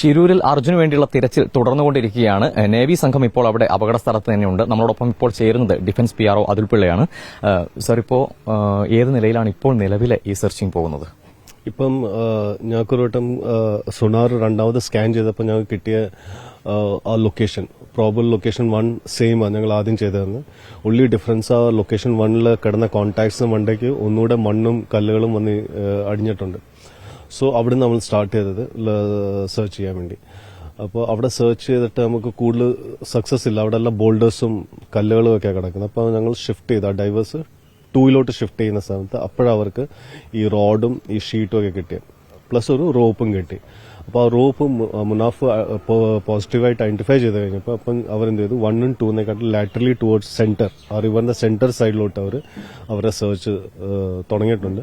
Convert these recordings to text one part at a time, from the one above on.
ഷിരൂരിൽ അർജുന് വേണ്ടിയുള്ള തിരച്ചിൽ തുടർന്നുകൊണ്ടിരിക്കുകയാണ്. നേവി സംഘം ഇപ്പോൾ അവിടെ അപകട സ്ഥലത്ത് തന്നെയുണ്ട്. നമ്മളോടൊപ്പം ഇപ്പോൾ ചേരുന്നത് ഡിഫൻസ് പി ആർഒ അതുൽ പിള്ളയാണ്. സർ ഇപ്പോൾ ഏത് നിലയിലാണ് ഇപ്പോൾ നിലവിലെ ഈ സെർച്ചിങ് പോകുന്നത്? ഇപ്പം ആ, ഞങ്ങൾക്കൊരു വട്ടം സുണാർ രണ്ടാമത് സ്കാൻ ചെയ്തപ്പോൾ ഞങ്ങൾക്ക് കിട്ടിയ ആ, ആ location probable location one same ആണ് ഞങ്ങൾ ആദ്യം ചെയ്തതെന്ന്. ഉള്ളി ഡിഫറൻസ് ആ ലൊക്കേഷൻ വണ്ണിൽ കിടന്ന കോൺടാക്ട്സും വണ്ടയ്ക്ക് ഒന്നുകൂടെ മണ്ണും കല്ലുകളും വന്ന് അടിഞ്ഞിട്ടുണ്ട്. സോ അവിടെ നമ്മൾ സ്റ്റാർട്ട് ചെയ്തത് സെർച്ച് ചെയ്യാൻ വേണ്ടി. അപ്പോൾ അവിടെ സെർച്ച് ചെയ്തിട്ട് നമുക്ക് കൂടുതൽ സക്സസ് ഇല്ല. അവിടെ എല്ലാം ബോൾഡേഴ്സും കല്ലുകളും ഒക്കെ കിടക്കുന്നത്. അപ്പോൾ ഞങ്ങൾ ഷിഫ്റ്റ് ചെയ്ത്. ആ ഡൈവേഴ്സ് ടൂയിലോട്ട് ഷിഫ്റ്റ് ചെയ്യുന്ന സമയത്ത് അപ്പോഴവർക്ക് ഈ റോഡും ഈ ഷീറ്റും ഒക്കെ കിട്ടി. പ്ലസ് ഒരു റോപ്പും കിട്ടി. അപ്പോൾ ആ റോപ്പ് മുനാഫ് പോസിറ്റീവായിട്ട് ഐഡന്റിഫൈ ചെയ്ത് കഴിഞ്ഞപ്പോൾ അപ്പം അവരെന്ത് ചെയ്തു? വണ്ണും ടൂന്നേക്കാട്ടും ലാറ്ററലി ടുവേർഡ്സ് സെന്റർ ആ റിവറിന്റെ സെന്റർ സൈഡിലോട്ട് അവർ അവരെ സെർച്ച് തുടങ്ങിയിട്ടുണ്ട്.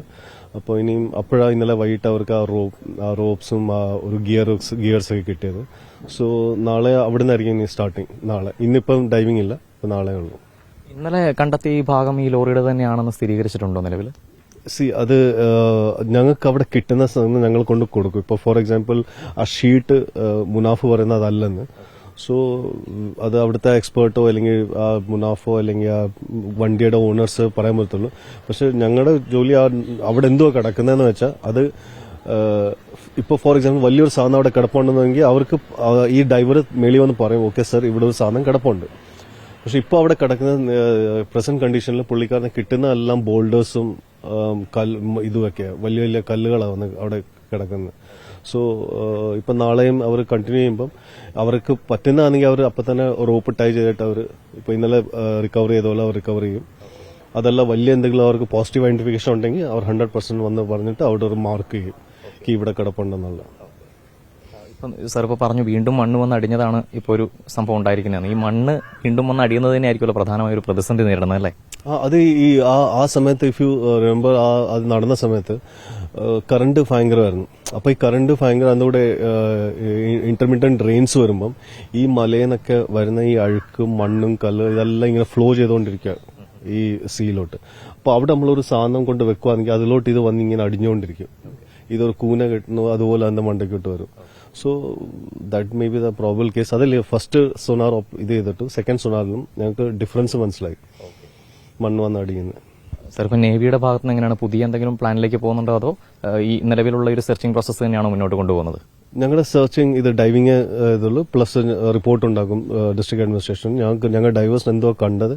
അപ്പോൾ ഇനിയും അപ്പോഴാണ് ഇന്നലെ വൈകിട്ട് അവർക്ക് ആ റോപ്പ് ആ റോപ്സും ആ ഒരു ഗിയർ ഗിയർസ് ഗിയേഴ്സ് ഒക്കെ കിട്ടിയത്. സോ നാളെ അവിടെ നിന്നായിരിക്കും ഇനി സ്റ്റാർട്ടിങ് നാളെ. ഇന്നിപ്പം ഡൈവിംഗ് ഇല്ല ഇപ്പം നാളെ ഉള്ളൂ. ഇന്നലെ കണ്ടെത്തിയ ഈ ഭാഗം ഈ ലോറിയുടെ തന്നെയാണെന്ന് സ്ഥിരീകരിച്ചിട്ടുണ്ടോ നിലവിൽ സി അത് ഞങ്ങൾക്ക് അവിടെ കിട്ടുന്ന സ്ഥലം ഞങ്ങൾ കൊണ്ട് കൊടുക്കും. ഇപ്പോൾ ഫോർ എക്സാമ്പിൾ ആ ഷീറ്റ് മുനാഫ് പറയുന്നത് അതല്ലെന്ന്. സോ അത് അവിടുത്തെ എക്സ്പേർട്ടോ അല്ലെങ്കിൽ ആ മുനാഫോ അല്ലെങ്കിൽ ആ വണ്ടിയുടെ ഓണേഴ്സ് പറയാൻ പറ്റത്തുള്ളൂ. പക്ഷെ ഞങ്ങളുടെ ജോലി ആ അവിടെ എന്തോ കിടക്കുന്നതെന്ന് വെച്ചാൽ അത് ഇപ്പോൾ ഫോർ എക്സാമ്പിൾ വലിയൊരു സാധനം അവിടെ കിടപ്പുണ്ടെന്നെങ്കിൽ അവർക്ക് ഈ ഡ്രൈവർ മേളി വന്ന് പറയും ഓക്കെ സർ ഇവിടെ ഒരു സാധനം കിടപ്പുണ്ട്. പക്ഷെ ഇപ്പോൾ അവിടെ കിടക്കുന്ന പ്രസന്റ് കണ്ടീഷനിൽ പുള്ളിക്കാരന് കിട്ടുന്ന എല്ലാം ബോൾഡേഴ്സും ഇതുമൊക്കെ വലിയ വലിയ കല്ലുകളാണ് അവിടെ കിടക്കുന്നത്. സോ ഇപ്പം നാളെയും അവർ കണ്ടിന്യൂ ചെയ്യുമ്പം അവർക്ക് പറ്റുന്നതാണെങ്കിൽ അവർ അപ്പം തന്നെ റോപ്പ് ടൈ ചെയ്തിട്ട് അവർ ഇപ്പം ഇന്നലെ റിക്കവർ ചെയ്ത പോലെ അവർ റിക്കവർ ചെയ്യും. അതല്ല വലിയ എന്തെങ്കിലും അവർക്ക് പോസിറ്റീവ് ഐഡന്റിഫിക്കേഷൻ ഉണ്ടെങ്കിൽ അവർ ഹൺഡ്രഡ് പെർസെന്റ് വന്ന് പറഞ്ഞിട്ട് അവിടെ ഒരു മാർക്ക് ചെയ്യും. കി ഇവിടെ കിടപ്പുണ്ടെന്നുള്ള. ഇപ്പം സർ ഇപ്പോൾ പറഞ്ഞു വീണ്ടും മണ്ണ് വന്ന് അടിഞ്ഞതാണ് ഇപ്പോൾ ഒരു സംഭവം ഉണ്ടായിരിക്കുന്നത്. ഈ മണ്ണ് വീണ്ടും വന്ന് അടിയുന്നത് തന്നെയായിരിക്കുമല്ലോ പ്രധാനമായ ഒരു പ്രതിസന്ധി നേരിടുന്നത് അല്ലേ? അത് ഈ ആ ആ സമയത്ത് ഇഫ് യു റിമെമ്പർ ആ അത് നടന്ന സമയത്ത് കറണ്ട് ഭയങ്കരമായിരുന്നു. അപ്പൊ ഈ കറണ്ട് ഭയങ്കര അതിലൂടെ ഇന്റർമീഡിയറ്റ് റെയിൻസ് വരുമ്പം ഈ മലയെന്നൊക്കെ വരുന്ന ഈ അഴുക്കും മണ്ണും കല്ല് ഇതെല്ലാം ഇങ്ങനെ ഫ്ലോ ചെയ്തുകൊണ്ടിരിക്കുക ഈ സീയിലോട്ട് അപ്പൊ അവിടെ നമ്മളൊരു സാധനം കൊണ്ട് വെക്കുവാണെങ്കിൽ അതിലോട്ട് ഇത് വന്ന് ഇങ്ങനെ അടിഞ്ഞുകൊണ്ടിരിക്കും. ഇതൊരു കൂന കെട്ടുന്നു അതുപോലെ അതിന്റെ മണ്ടയ്ക്കിട്ട് വരും. So that may be the probable case അതല്ലേ ഫസ്റ്റ് സൊനാർ ഇത് ചെയ്തിട്ട് സെക്കൻഡ് സൊനാറിലും ഞങ്ങൾക്ക് ഡിഫറൻസ് മനസ്സിലായി. മണ്ണ് വന്ന് അടിയുന്നത് സർ ഇപ്പം നേവിയുടെ ഭാഗത്ത് നിന്ന് എങ്ങനെയാണ് പുതിയ എന്തെങ്കിലും പ്ലാനിലേക്ക് പോകുന്നുണ്ടോ അതോ ഈ നിലവിലുള്ള ഒരു സെർച്ചിങ് പ്രോസസ്സ് തന്നെയാണോ മുന്നോട്ട് കൊണ്ടുപോകുന്നത്? ഞങ്ങളുടെ സെർച്ചിങ് ഇത് ഡൈവിങ് ഇതുള്ളൂ. പ്ലസ് റിപ്പോർട്ട് ഉണ്ടാക്കും ഡിസ്ട്രിക്ട് അഡ്മിനിസ്ട്രേഷൻ ഞങ്ങൾക്ക് ഞങ്ങൾ ഡൈവേഴ്സ് എന്തോ കണ്ടത്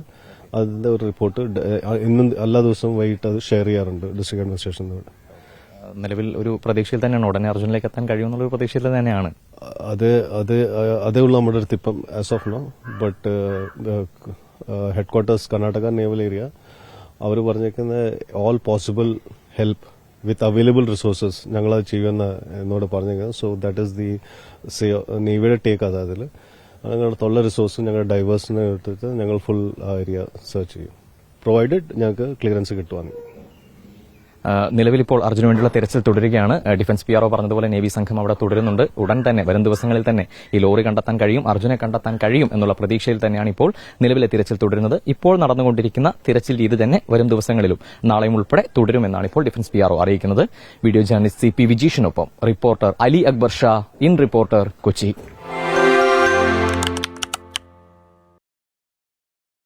അതിന്റെ ഒരു റിപ്പോർട്ട് ഇന്നും എല്ലാ ദിവസവും വൈകിട്ട് അത് ഷെയർ ചെയ്യാറുണ്ട് ഡിസ്ട്രിക്ട് അഡ്മിനിസ്ട്രേഷനോട് നിലവിൽ ഒരു പ്രതീക്ഷയിൽ തന്നെയാണ് ഉടനെ അർജുനിലേക്ക് എത്താൻ കഴിയുമെന്നുള്ള ഒരു പ്രതീക്ഷയിൽ തന്നെയാണ്. അത് അത് അതേ ഉള്ളൂ നമ്മുടെ അടുത്ത് ഇപ്പം as of now but headquarters Karnataka naval area അവർ പറഞ്ഞേക്കുന്ന all possible help with available resources ഞങ്ങളത് ചെയ്യുമെന്ന് എന്നോട് പറഞ്ഞേക്കുന്നത്. സോ ദാറ്റ് ഈസ് ദി നേവിയുടെ ടേക്ക് അത് അതിൽ ഞങ്ങളുടെ തൊള്ള റിസോഴ്സും ഞങ്ങളുടെ ഡൈവേഴ്സിനെ എടുത്തിട്ട് ഞങ്ങൾ ഫുൾ ഏരിയ സെർച്ച് ചെയ്യും. പ്രൊവൈഡഡ് ഞങ്ങൾക്ക് ക്ലിയറൻസ് കിട്ടുവാണെങ്കിൽ. നിലവിൽ ഇപ്പോൾ അർജുന് വേണ്ടിയുള്ള തെരച്ചിൽ തുടരുകയാണ്. ഡിഫൻസ് പി ആർഒ പറഞ്ഞതുപോലെ നേവി സംഘം അവിടെ തുടരുന്നുണ്ട്. ഉടൻ തന്നെ വരും ദിവസങ്ങളിൽ തന്നെ ഈ ലോറി കണ്ടെത്താൻ കഴിയും അർജുനെ കണ്ടെത്താൻ കഴിയും എന്നുള്ള പ്രതീക്ഷയിൽ തന്നെയാണ് ഇപ്പോൾ നിലവിലെ തിരച്ചിൽ തുടരുന്നത്. ഇപ്പോൾ നടന്നുകൊണ്ടിരിക്കുന്ന തിരച്ചിൽ രീതി തന്നെ വരും ദിവസങ്ങളിലും നാളെയും ഉൾപ്പെടെ തുടരുമെന്നാണ് ഇപ്പോൾ ഡിഫൻസ് പി ആർഒ അറിയിക്കുന്നത്. Video journalist C P വിജീഷിനൊപ്പം reporter Ali Akbar Shah in reporter Kochi.